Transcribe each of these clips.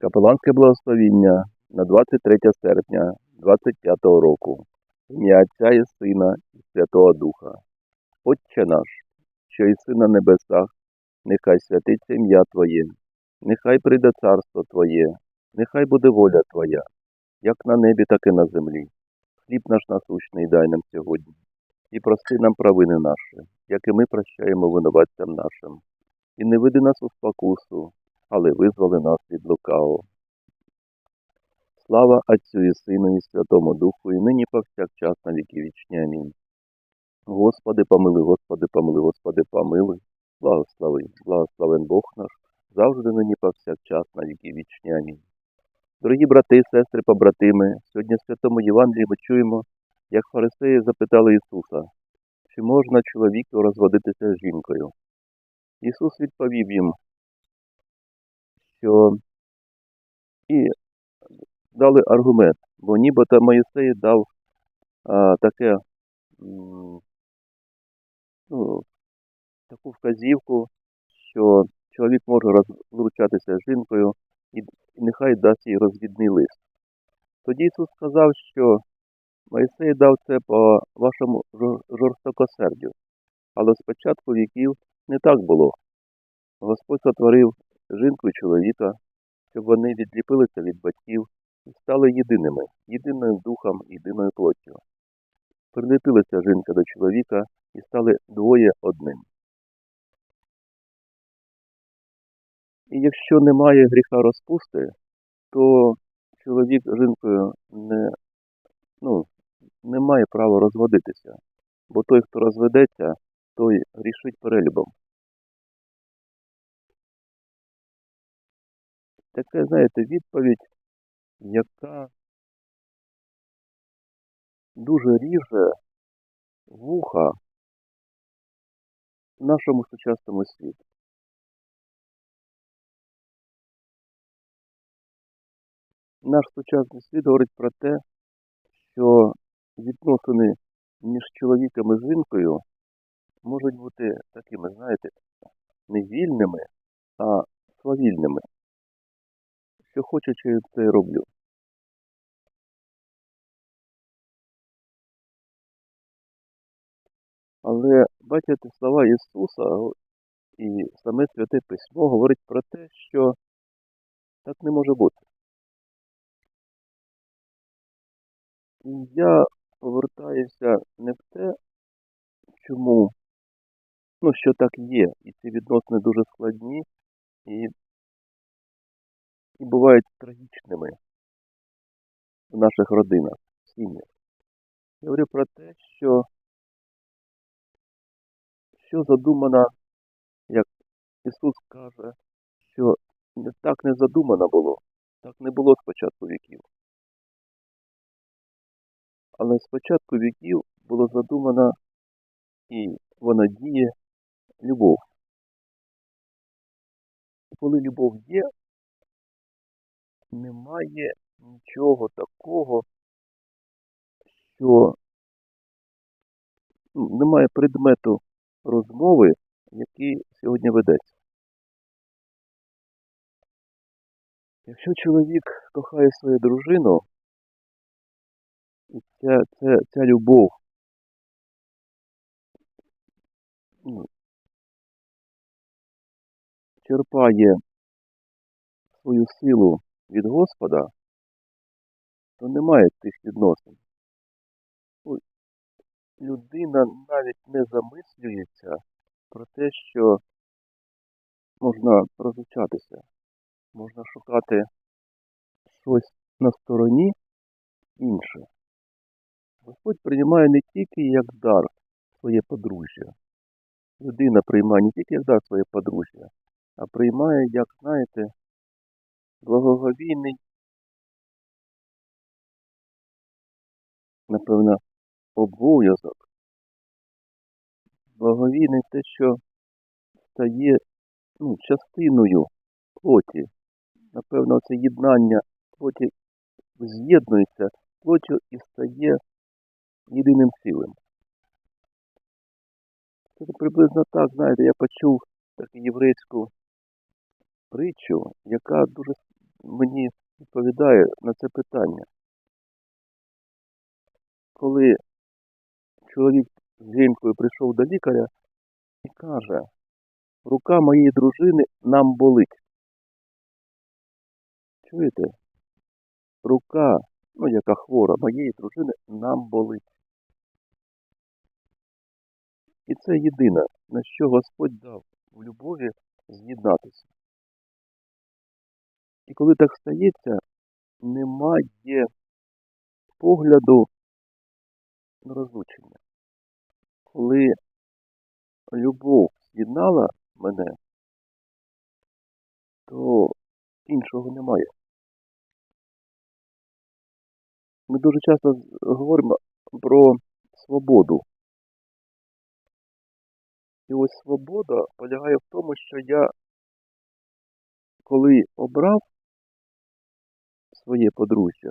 Капеланське благословіння на 23 серпня 25 року. Ім'я Отця і Сина і Святого Духа. Отче наш, що єси на небесах, нехай святиться ім'я Твоє, нехай прийде царство Твоє, нехай буде воля Твоя, як на небі, так і на землі. Хліб наш насущний дай нам сьогодні, і прости нам провини наші, як і ми прощаємо винуватцям нашим. І не веди нас у спокусу, але визволи нас від лукавого. Слава Отцю і Сину і Святому Духу, і нині повсякчас на віки вічні. Амінь. Господи, помилуй, Господи, помилуй, Господи, помилуй, благослови, благословен Бог наш, завжди нині повсякчас на віки вічні. Амінь. Дорогі брати, сестри, побратими, сьогодні в Святому Євангелії ми чуємо, як фарисеї запитали Ісуса, чи можна чоловіку розводитися з жінкою. Ісус відповів їм, що і дали аргумент, бо нібито Моїсей дав а, таке, ну, таку вказівку, що чоловік може розлучатися з жінкою і, нехай дасть їй розвідний лист. Тоді Ісус сказав, що Моїсей дав це по вашому жорстокосердю, але спочатку віків не так було. Господь сотворив жінку і чоловіка, щоб вони відліпилися від батьків і стали єдиними, єдиним духом, єдиною плоттю. Прилепилася жінка до чоловіка і стали двоє одним. І якщо немає гріха розпусти, то чоловік з жінкою не, ну, не має права розводитися, бо той, хто розведеться, той грішить перелюбом. Таке, знаєте, відповідь, яка дуже ріже вуха нашому сучасному світі. Наш сучасний світ говорить про те, що відносини між чоловіком і жінкою можуть бути такими, знаєте, не вільними, а свавільними. Що хочу, чи це роблю. Але бачите, слова Ісуса і саме Святе Письмо говорить про те, що так не може бути. І я повертаюся не в те, чому, ну, що так є, і ці відносини дуже складні і, і бувають трагічними в наших родинах, в сім'ях. Я говорю про те, що, що задумано, як Ісус каже, що так не задумано було, так не було спочатку віків. Але спочатку віків було задумано і вона діє любов. І коли любов є, немає нічого такого, що ну, немає предмету розмови, який сьогодні ведеться. Якщо чоловік кохає свою дружину, і ця, ця, ця любов ну, черпає свою силу від Господа, то немає цих відносин. Людина навіть не замислюється про те, що можна розлучатися, можна шукати щось на стороні інше. Господь приймає не тільки як дар своє подружжя. Людина приймає не тільки як дар своє подружжя, а приймає, як, знаєте, благоговійний, напевно, обов'язок. Благовійний те, що стає ну, частиною плоті. Напевно, це єднання плоті з'єднується з плоттю і стає єдиним цілим. Це приблизно так, знаєте, я почув таку єврейську притчу, яка дуже мені відповідає на це питання. Коли чоловік з жінкою прийшов до лікаря і каже, рука моєї дружини нам болить. Чуєте? Рука, ну яка хвора, моєї дружини нам болить. І це єдине, на що Господь дав в любові з'єднатися. І коли так стається, немає погляду на розлучення. Коли любов з'єднала мене, то іншого немає. Ми дуже часто говоримо про свободу. І ось свобода полягає в тому, що я, коли обрав своє подружжя,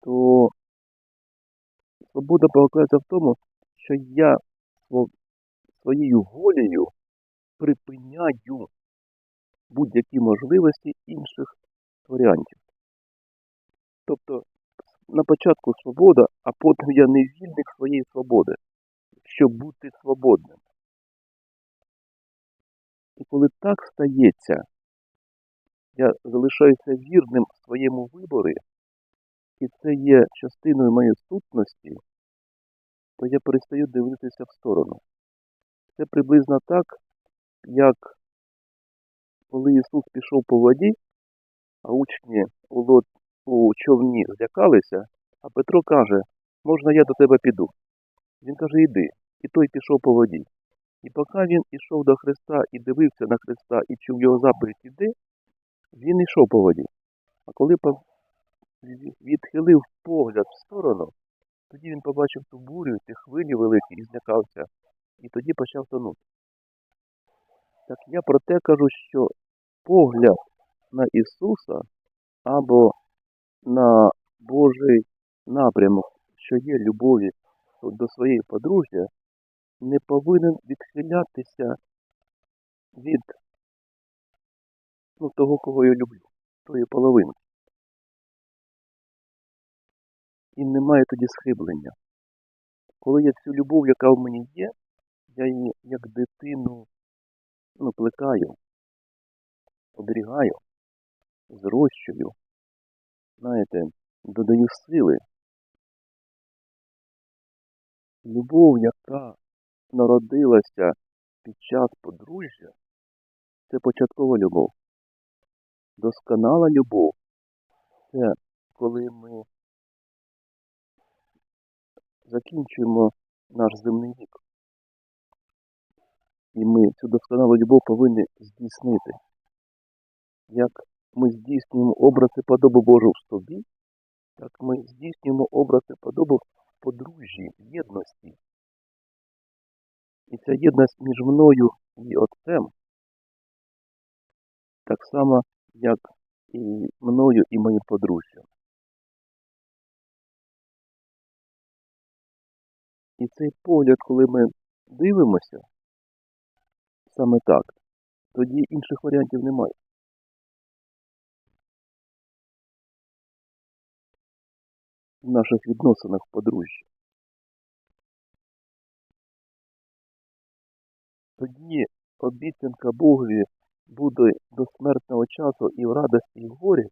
то свобода покладається в тому, що я своєю волею припиняю будь-які можливості інших варіантів. Тобто на початку свобода, а потім я не вільник своєї свободи, щоб бути свободним. І коли так стається, я залишаюся вірним своєму виборі, і це є частиною моєї сутності, то я перестаю дивитися в сторону. Це приблизно так, як коли Ісус пішов по воді, а учні у, лод... у човні злякалися, а Петро каже, можна я до тебе піду? Він каже, йди. І той пішов по воді. І поки він ішов до Христа і дивився на Христа і чув його заповідь іди, він йшов по воді. А коли відхилив погляд в сторону, тоді він побачив ту бурю, ті хвилі великі і злякався. І тоді почав тонути. Так я про те кажу, що погляд на Ісуса або на Божий напрямок, що є любові до своєї подружжя, не повинен відхилятися від ну, того, кого я люблю, тої половинки. І немає тоді схиблення. Коли я цю любов, яка в мені є, я її як дитину ну, плекаю, оберігаю, зрощую, знаєте, додаю сили. Любов, яка народилася під час подружжя, це початкова любов. Досконала любов це коли ми закінчуємо наш земний вік. І ми цю досконалу любов повинні здійснити. Як ми здійснюємо образ і подобу Божу в собі, так ми здійснюємо образ і подобу в подружжі, в єдності. І ця єдність між мною і Отцем, так само, як і мною і моїм подружжям. І цей погляд, коли ми дивимося саме так, тоді інших варіантів немає. В наших відносинах в подружжі. Тоді обіцянка Богові буде до смертного часу і в радості, і в горі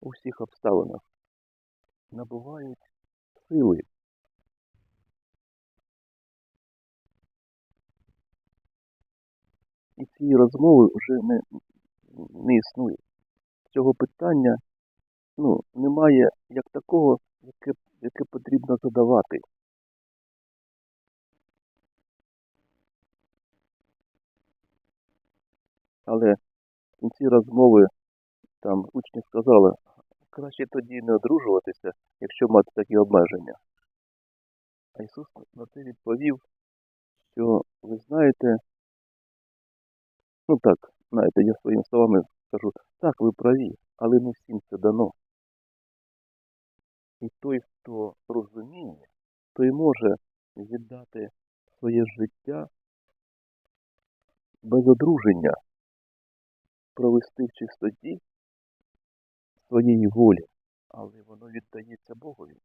у всіх обставинах набувають сили. І цієї розмови вже не, не існує. Цього питання ну, немає як такого, яке, яке потрібно задавати. Але в кінці розмови там учні сказали, краще тоді не одружуватися, якщо мати такі обмеження. А Ісус на це відповів, що ви знаєте, ну так, знаєте, я своїми словами скажу, так, ви праві, але не всім це дано. І той, хто розуміє, той може віддати своє життя без одруження, провести в чистоті своєї волі, але воно віддається Богові.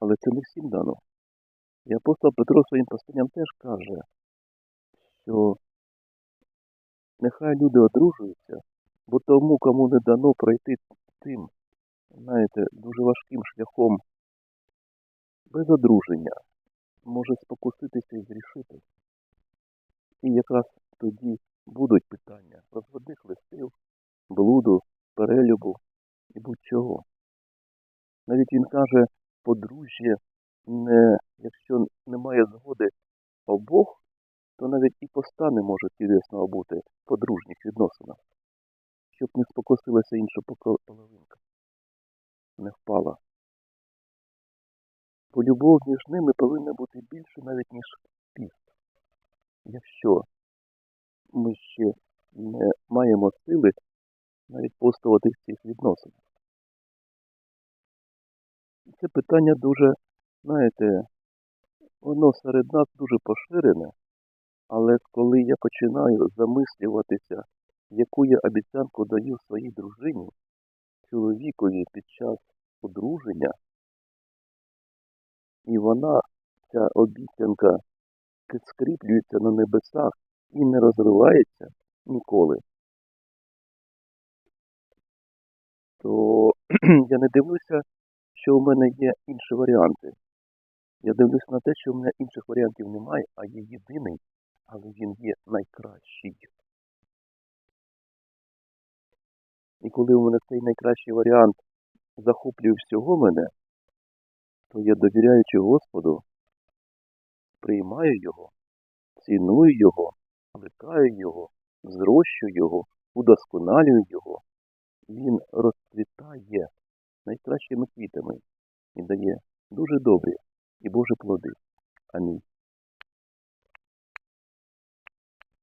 Але це не всім дано. І апостол Петро своїм посланням теж каже, що нехай люди одружуються, бо тому, кому не дано пройти тим, знаєте, дуже важким шляхом без одруження, може спокуситися і зрішити. І якраз тоді будуть питання розводних листів, блуду, перелюбу і будь-чого. Навіть він каже, подружжя, не, якщо немає згоди обох, то навіть і поста не може цілісного бути подружніх відносинах, щоб не спокусилася інша половинка, не впала. Бо любов між ними повинна бути більше навіть, ніж піст. Якщо ми ще не маємо сили навіть постувати в цих відносинах. Це питання дуже, знаєте, воно серед нас дуже поширене, але коли я починаю замислюватися, яку я обіцянку даю своїй дружині, чоловікові під час одруження, і вона, ця обіцянка, скріплюється на небесах і не розривається ніколи, то я не дивлюся, що у мене є інші варіанти. Я дивлюся на те, що у мене інших варіантів немає, а є єдиний, але він є найкращий. І коли у мене цей найкращий варіант захоплює всього мене, то я, довіряючи Господу, приймаю його, ціную його, плекаю його, зрощую його, удосконалюю його. Він розцвітає найкращими квітами і дає дуже добрі і Божі плоди. Амінь.